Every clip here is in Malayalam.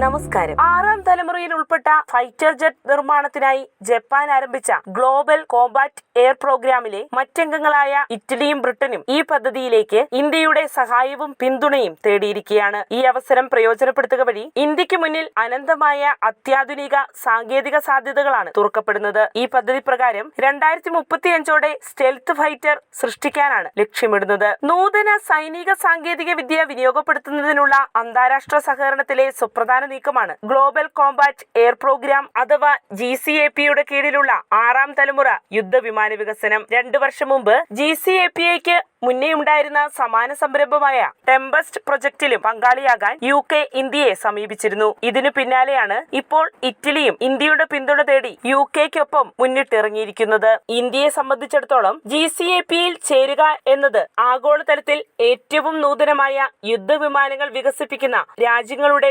നമസ്കാരം. ആറാം തലമുറയിൽ ഉൾപ്പെട്ട ഫൈറ്റർ ജെറ്റ് നിർമ്മാണത്തിനായി ജപ്പാൻ ആരംഭിച്ച ഗ്ലോബൽ കോമ്പാറ്റ് എയർ പ്രോഗ്രാമിലെ മറ്റംഗങ്ങളായ ഇറ്റലിയും ബ്രിട്ടനും ഈ പദ്ധതിയിലേക്ക് ഇന്ത്യയുടെ സഹായവും പിന്തുണയും തേടിയിരിക്കുകയാണ്. ഈ അവസരം പ്രയോജനപ്പെടുത്തുക വഴി ഇന്ത്യയ്ക്ക് മുന്നിൽ അനന്തമായ അത്യാധുനിക സാങ്കേതിക സാധ്യതകളാണ് തുറക്കപ്പെടുന്നത്. ഈ പദ്ധതി പ്രകാരം രണ്ടായിരത്തി മുപ്പത്തിയഞ്ചോടെ സ്റ്റെൽത്ത് ഫൈറ്റർ സൃഷ്ടിക്കാനാണ് ലക്ഷ്യമിടുന്നത്. നൂതന സൈനിക സാങ്കേതിക വിദ്യ വിനിയോഗപ്പെടുത്തുന്നതിനുള്ള അന്താരാഷ്ട്ര സഹകരണത്തിലെ സുപ്രധാന നീക്കമാണ്. ഗ്ലോബൽ കോമ്പാറ്റ് എയർ പ്രോഗ്രാം അഥവാ ജി സി എ പിയുടെ കീഴിലുള്ള ആറാം തലമുറ യുദ്ധവിമാന വികസനം. രണ്ടു വർഷം മുമ്പ് ജി സി എ പി ഐക്ക് മുന്നേ ഉണ്ടായിരുന്ന സമാന സംരംഭമായ ടെമ്പസ്റ്റ് പ്രൊജക്ടിലും പങ്കാളിയാകാൻ യു കെ ഇന്ത്യയെ സമീപിച്ചിരുന്നു. ഇതിനു പിന്നാലെയാണ് ഇപ്പോൾ ഇറ്റലിയും ഇന്ത്യയുടെ പിന്തുണ തേടി യു കെക്കൊപ്പം മുന്നിട്ടിറങ്ങിയിരിക്കുന്നത്. ഇന്ത്യയെ സംബന്ധിച്ചിടത്തോളം ജി സി എ പിയിൽ ചേരുക എന്നത് ആഗോളതലത്തിൽ ഏറ്റവും നൂതനമായ യുദ്ധവിമാനങ്ങൾ വികസിപ്പിക്കുന്ന രാജ്യങ്ങളുടെ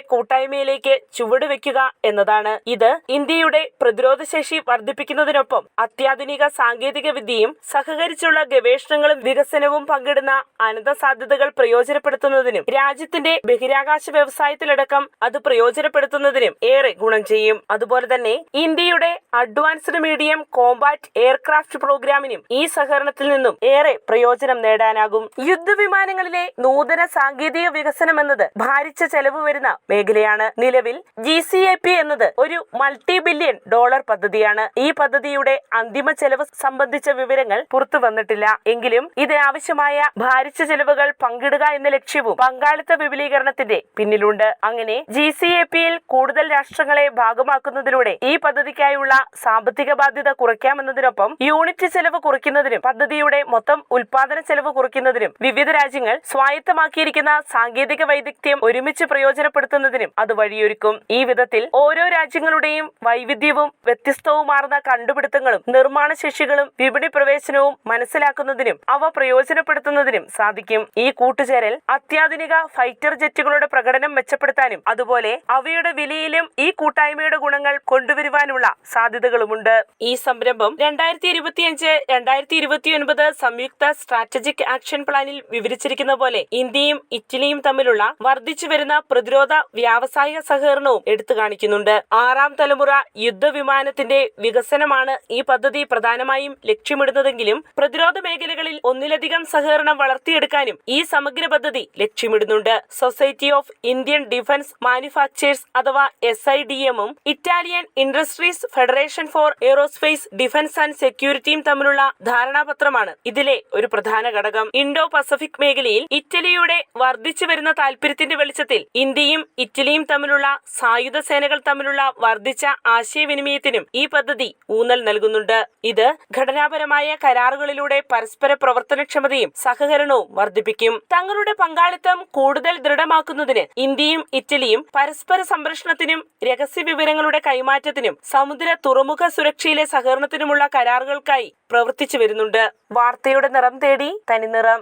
കൂട്ടായ്മയിലേക്ക് ചുവടുവെക്കുക എന്നതാണ്. ഇത് ഇന്ത്യയുടെ പ്രതിരോധ ശേഷി വർദ്ധിപ്പിക്കുന്നതിനൊപ്പം അത്യാധുനിക സാങ്കേതിക വിദ്യയും സഹകരിച്ചുള്ള ഗവേഷണങ്ങളും വികസനവും പങ്കിടുന്ന അനന്ത സാധ്യതകൾ പ്രയോജനപ്പെടുത്തുന്നതിനും രാജ്യത്തിന്റെ ബഹിരാകാശ വ്യവസായത്തിലടക്കം അത് പ്രയോജനപ്പെടുത്തുന്നതിനും ഏറെ ഗുണം ചെയ്യും. അതുപോലെ തന്നെ ഇന്ത്യയുടെ അഡ്വാൻസ്ഡ് മീഡിയം കോമ്പാറ്റ് എയർക്രാഫ്റ്റ് പ്രോഗ്രാമിനും ഈ സഹകരണത്തിൽ നിന്നും ഏറെ പ്രയോജനം നേടാനാകും. യുദ്ധവിമാനങ്ങളിലെ നൂതന സാങ്കേതിക വികസനം എന്നത് ഭാരിച്ച ചെലവ് വരുന്ന മേഖലയാണ്. നിലവിൽ ജി സി എ പി എന്നത് ഒരു മൾട്ടി ബില്യൺ ഡോളർ പദ്ധതിയാണ്. ഈ പദ്ധതിയുടെ അന്തിമ ചെലവ് സംബന്ധിച്ച വിവരങ്ങൾ പുറത്തു വന്നിട്ടില്ല. എങ്കിലും ഇതിനാവശ്യമായ ഭാരിച്ച ചെലവുകൾ പങ്കിടുക എന്ന ലക്ഷ്യവും പങ്കാളിത്ത വിപുലീകരണത്തിന്റെ പിന്നിലുണ്ട്. അങ്ങനെ ജി സി എ പിയിൽ കൂടുതൽ രാഷ്ട്രങ്ങളെ ഭാഗമാക്കുന്നതിലൂടെ ഈ പദ്ധതിക്കായുള്ള സാമ്പത്തിക ബാധ്യത കുറയ്ക്കാമെന്നതിനൊപ്പം യൂണിറ്റ് ചെലവ് കുറയ്ക്കുന്നതിനും പദ്ധതിയുടെ മൊത്തം ഉൽപാദന ചെലവ് കുറയ്ക്കുന്നതിനും വിവിധ രാജ്യങ്ങൾ സ്വായത്തമാക്കിയിരിക്കുന്ന സാങ്കേതിക വൈദഗ്ധ്യം ഒരുമിച്ച് പ്രയോജനപ്പെടുത്തുന്നതിനും അത് വഴിയൊരുക്കും. ഈ വിധത്തിൽ ഓരോ രാജ്യങ്ങളുടെയും വൈവിധ്യവും വ്യത്യസ്തവുമാർന്ന കണ്ടുപിടുത്തങ്ങളും നിർമ്മാണ ശേഷികളും വിപണി പ്രവേശനവും മനസ്സിലാക്കുന്നതിനും അവ പ്രയോജനപ്പെടുത്തുന്നതിനും സാധിക്കും. ഈ കൂട്ടുചേരൽ അത്യാധുനിക ഫൈറ്റർ ജെറ്റുകളുടെ പ്രകടനം മെച്ചപ്പെടുത്താനും അതുപോലെ അവയുടെ വിലയിലും ഈ കൂട്ടായ്മയുടെ ഗുണങ്ങൾ കൊണ്ടുവരുവാനുള്ള സാധ്യതകളുമുണ്ട്. ഈ സംരംഭം രണ്ടായിരത്തി ഇരുപത്തിയഞ്ച് രണ്ടായിരത്തി ഇരുപത്തിയൊൻപത് സംയുക്ത സ്ട്രാറ്റജിക് ആക്ഷൻ പ്ലാനിൽ വിവരിച്ചിരിക്കുന്ന പോലെ ഇന്ത്യയും ഇറ്റലിയും തമ്മിലുള്ള വർദ്ധിച്ചു വരുന്ന പ്രതിരോധ വ്യാവസായിക സഹകരണവും എടുത്തു കാണിക്കുന്നുണ്ട്. ആറാം തലമുറ യുദ്ധവിമാനത്തിന്റെ വികസനമാണ് ഈ പദ്ധതി പ്രധാനമായും ലക്ഷ്യമിടുന്നതെങ്കിലും പ്രതിരോധ മേഖലകളിൽ ഒന്നിലധികം സഹകരണം വളർത്തിയെടുക്കാനും ഈ സമഗ്ര പദ്ധതി ലക്ഷ്യമിടുന്നുണ്ട്. Society of Indian defence manufacturers അഥവാ എസ് ഐ ഡി എമ്മും Italian industries federation for aerospace defence and സെക്യൂരിറ്റിയും തമ്മിലുള്ള ധാരണാപത്രമാണ് ഇതിലെ ഒരു പ്രധാന ഘടകം. ഇൻഡോ പസഫിക് മേഖലയിൽ ഇറ്റലിയുടെ വർദ്ധിച്ചു വരുന്ന താൽപര്യത്തിന്റെ വെളിച്ചത്തിൽ ഇന്ത്യയും ഇറ്റലിയും തമ്മിലുള്ള സായുധ സേനകൾ തമ്മിലുള്ള വർദ്ധിച്ച ആശയവിനിമയത്തിനും ഈ പദ്ധതി ഊന്നൽ നൽകുന്നുണ്ട്. ഇത് ഘടനാപരമായ കരാറുകളിലൂടെ പരസ്പര പ്രവർത്തനക്ഷമതയും സഹകരണവും വർദ്ധിപ്പിക്കും. തങ്ങളുടെ പങ്കാളിത്തം കൂടുതൽ ദൃഢമാക്കുന്നതിന് ഇന്ത്യയും ഇറ്റലിയും പരസ്പര സംരക്ഷണത്തിനും രഹസ്യ വിവരങ്ങളുടെ കൈമാറ്റത്തിനും സമുദ്ര തുറമുഖ സുരക്ഷയിലെ സഹകരണത്തിനുമുള്ള കരാറുകൾക്കായി പ്രവർത്തിച്ചു വരുന്നുണ്ട്. വാർത്തയുടെ നിറം തേടി തനിനിറം.